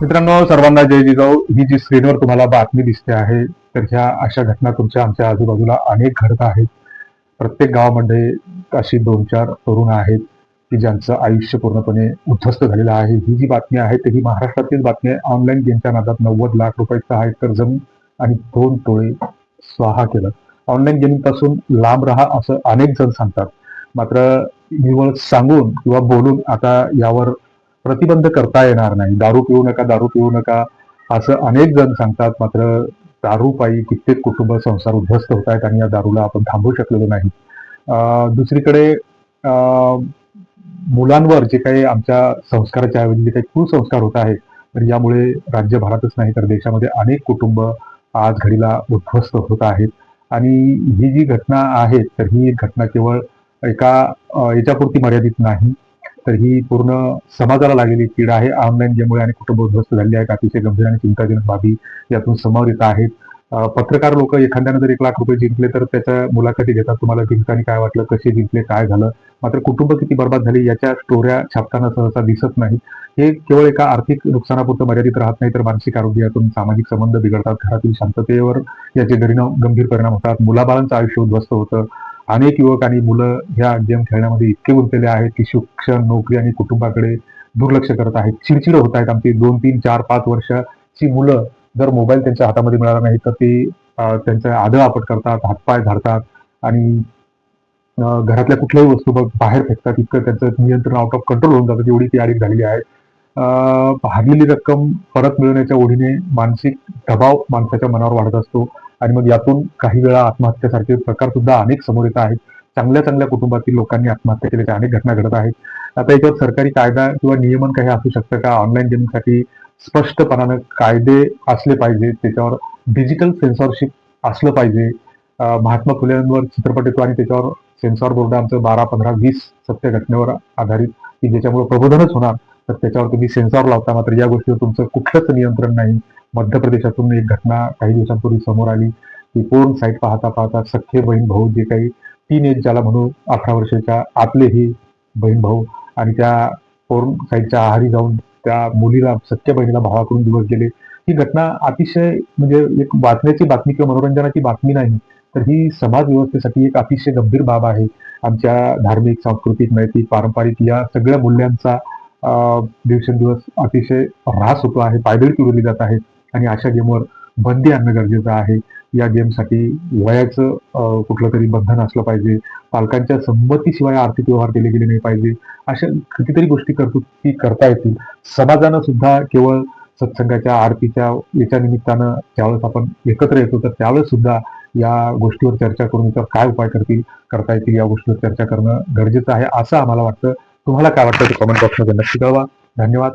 मित्रांनो सर्वांना जय जिजाऊ. ही जी स्क्रीनवर तुम्हाला बातमी दिसते आहे तर ह्या अशा घटना तुमच्या आमच्या आजूबाजूला अनेक घडत आहेत. प्रत्येक गावामध्ये अशी दोन चार तरुण आहेत की ज्यांचं आयुष्य पूर्णपणे उद्ध्वस्त झालेलं आहे. ही जी बातमी आहे ती ही महाराष्ट्रातील बातमी आहे. ऑनलाईन गेमच्या नादात नव्वद लाख रुपयाचा हा तर जमीन आणि दोन टोळे स्वाहा केलं. ऑनलाईन गेमिंगपासून लांब राहा असं अनेक जण सांगतात. मात्र निवळ सांगून किंवा बोलून आता यावर प्रतिबंध करता येणार नाही. दारू पिऊ नका दारू पिऊ नका असं अनेक जण सांगतात. मात्र दारूपायी कित्येक कुटुंब संसार उद्ध्वस्त होत आहेत आणि या दारूला आपण थांबवू शकलेलो नाही. दुसरीकडे मुलांवर जे काही आमच्या संस्काराच्या ऐवजी जे काही कुसंस्कार होत आहेत तर यामुळे राज्यभरातच नाही तर देशामध्ये अनेक कुटुंब आज घडीला उद्ध्वस्त होत आहेत. आणि ही जी घटना आहे तर ही घटना केवळ एका याच्यापुरती मर्यादित नाही. तर ही पूर्ण समाजाला लागलेली पीड आहे. ऑनलाईन ज्यामुळे आणि कुटुंब उद्ध्वस्त झाली आहेत अतिशय गंभीर आणि चिंताजनक बाबी यातून समोर येत आहेत. पत्रकार लोक एखाद्यानं जर एक लाख रुपये जिंकले तर त्याच्या मुलाखती घेतात. तुम्हाला जिंकताना काय वाटलं कसे जिंकले काय झालं? मात्र कुटुंब किती बर्बाद झाली याच्या स्टोऱ्या छापताना सहसा दिसत नाही हे केवळ एका आर्थिक नुकसानापुरतं मर्यादित राहत नाही तर मानसिक आरोग्यातून सामाजिक संबंध बिघडतात. घरातील शांततेवर याचे गरीना- गंभीर परिणाम होतात. मुलाबाळांचं आयुष्य उद्ध्वस्त होतं. अनेक युवक आणि मुलं ह्या गेम खेळण्यामध्ये इतके गुंतलेले आहेत की शिक्षण नोकरी आणि कुटुंबाकडे दुर्लक्ष करत आहेत. चिडचिड होत आहेत आमची दोन तीन चार पाच वर्षाची मुलं जर मोबाईल त्यांच्या हातामध्ये मिळाला नाही तर ते त्यांचा त्यांचं आदळ आपट करतात हातपाय झाडतात आणि घरातल्या कुठल्याही वस्तू बघ बाहेर फेकतात. इतकं त्यांचं नियंत्रण आउट ऑफ कंट्रोल होऊन जातं. एवढी ती आडीक झालेली आहे. अं, हारलेली रक्कम परत मिळवण्याच्या ओढीने मानसिक दबाव माणसाच्या मनावर वाढत असतो. आणि मग यातून काही वेळा आत्महत्यासारखे प्रकार सुद्धा अनेक समोर येत आहेत. चांगल्या चांगल्या कुटुंबातील लोकांनी आत्महत्या केल्याच्या अनेक घटना घडत आहेत. आता याच्यावर सरकारी कायदा किंवा नियमन काही असू शकतं का? ऑनलाईन गेमिंगसाठी स्पष्टपणानं कायदे असले पाहिजे त्याच्यावर डिजिटल सेन्सॉरशिप असलं पाहिजे. महात्मा फुलेंवर चित्रपट येतो आणि त्याच्यावर सेन्सॉर बोर्ड आमचं बारा पंधरा वीस सत्य घटनेवर आधारित की ज्याच्यामुळे प्रबोधनच होणार तर त्याच्यावर तुम्ही सेन्सॉर लावता मात्र या गोष्टीवर तुमचं कुठलंच नियंत्रण नाही. मध्य प्रदेशातून एक घटना काही दिवसांपूर्वी समोर आली. की पूर्ण साईट पाहता पाहता सख्खे बहीण भाऊ जे काही तीन एज ज्याला म्हणू अठरा वर्षाच्या आतले ही बहीण भाऊ आणि त्या पोर्न साईटच्या आहारी जाऊन त्या मुलीला सख्य बहिणीला भावाकडून दिवस गेले. ही घटना अतिशय म्हणजे एक वाचण्याची बातमी किंवा मनोरंजनाची बातमी नाही तर ही समाज व्यवस्थेसाठी एक अतिशय गंभीर बाब आहे. आमच्या धार्मिक सांस्कृतिक नैतिक पारंपरिक या सगळ्या मूल्यांचा दिवसेंदिवस अतिशय ऱ्हास होतो आहे पायदळी उडवली जात आहे. आणि अशा गेमवर बंदी आणणं गरजेचं आहे. या गेमसाठी वयाचं कुठलं तरी बंधन असलं पाहिजे. पालकांच्या संमतीशिवाय आर्थिक व्यवहार केले गेले नाही पाहिजे. अशा कितीतरी गोष्टी करतो ती करता येतील. समाजानं सुद्धा केवळ सत्संगाच्या आरतीच्या याच्या निमित्तानं ज्यावेळेस आपण एकत्र येतो तर त्यावेळेस सुद्धा या गोष्टीवर चर्चा करून तर काय उपाय करतील करता येतील या गोष्टीवर चर्चा करणं गरजेचं आहे असं आम्हाला वाटतं. तुम्हाला काय वाटतं ते कमेंट बॉक्समध्ये नक्की कळवा. धन्यवाद.